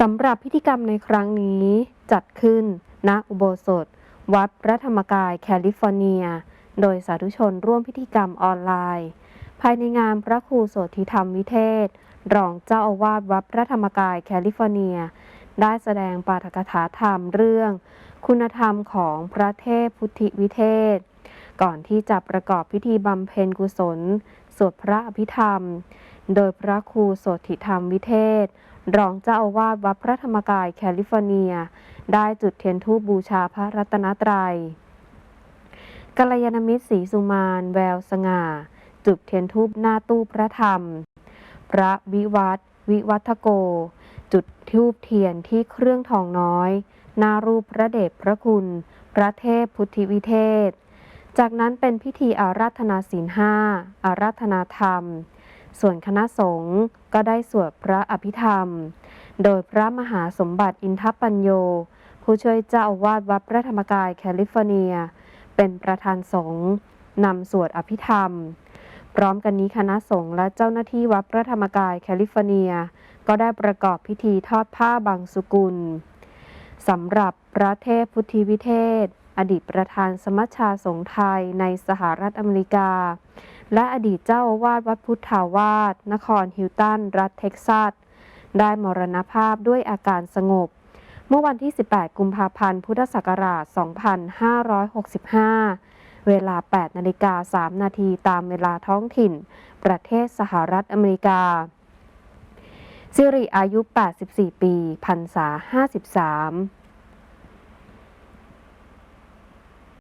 สำหรับพิธีกรรมในครั้งนี้จัดขึ้น ณ อุโบสถ วัดพระธรรมกายแคลิฟอร์เนีย โดยสาธุชนร่วมพิธีกรรมออนไลน์ ภายในงานพระครูโสธิธรรมวิเทศ รองเจ้าอาวาสวัดพระธรรมกายแคลิฟอร์เนีย ได้แสดงปาฐกถาธรรมเรื่อง คุณธรรมของพระเทพพุทธิวิเทศ ก่อนที่จะประกอบพิธีบำเพ็ญกุศล สวดพระอภิธรรม โดยพระครูโสธิธรรมวิเทศ รองเจ้าอาวาสวัดพระธรรมกายแคลิฟอร์เนีย ได้จุดเทียนธูปบูชาพระรัตนตรัยกัลยาณมิตรศรีสุมานแววสง่า จุดเทียนธูปหน้าตู้พระธรรม พระวิวัฒวิวัฒโก จุดธูปเทียนที่เครื่องทองน้อยหน้ารูปพระเดชพระคุณ พระเทพพุทธิวิเทศ จากนั้นเป็นพิธีอาราธนาศีลห้าอาราธนาธรรม ส่วนคณะสงฆ์ก็ได้สวดพระอภิธรรม โดยพระมหาสมบัติอินทปัญโย ผู้ช่วยเจ้าอาวาสวัดพระธรรมกายแคลิฟอร์เนีย เป็นประธานสงฆ์นำสวดอภิธรรม พร้อมกันนี้คณะสงฆ์และเจ้าหน้าที่วัดพระธรรมกายแคลิฟอร์เนีย ก็ได้ประกอบพิธีทอดผ้าบางสุกุลสำหรับพระเทพพุทธิวิเทศ อดีตประธานสมัชชาสงฆ์ไทยในสหรัฐอเมริกา และอดีตเจ้าอาวาสวัดพุทธาวาสนครฮิลตัน รัฐเท็กซัส ได้มรณภาพด้วยอาการสงบ เมื่อวันที่ 18 กุมภาพันธ์ พุทธศักราช 2565 เวลา 8 นาฬิกา 3 นาทีตามเวลาท้องถิ่น ประเทศสหรัฐอเมริกา สิริอายุ 84 ปีพรรษา 53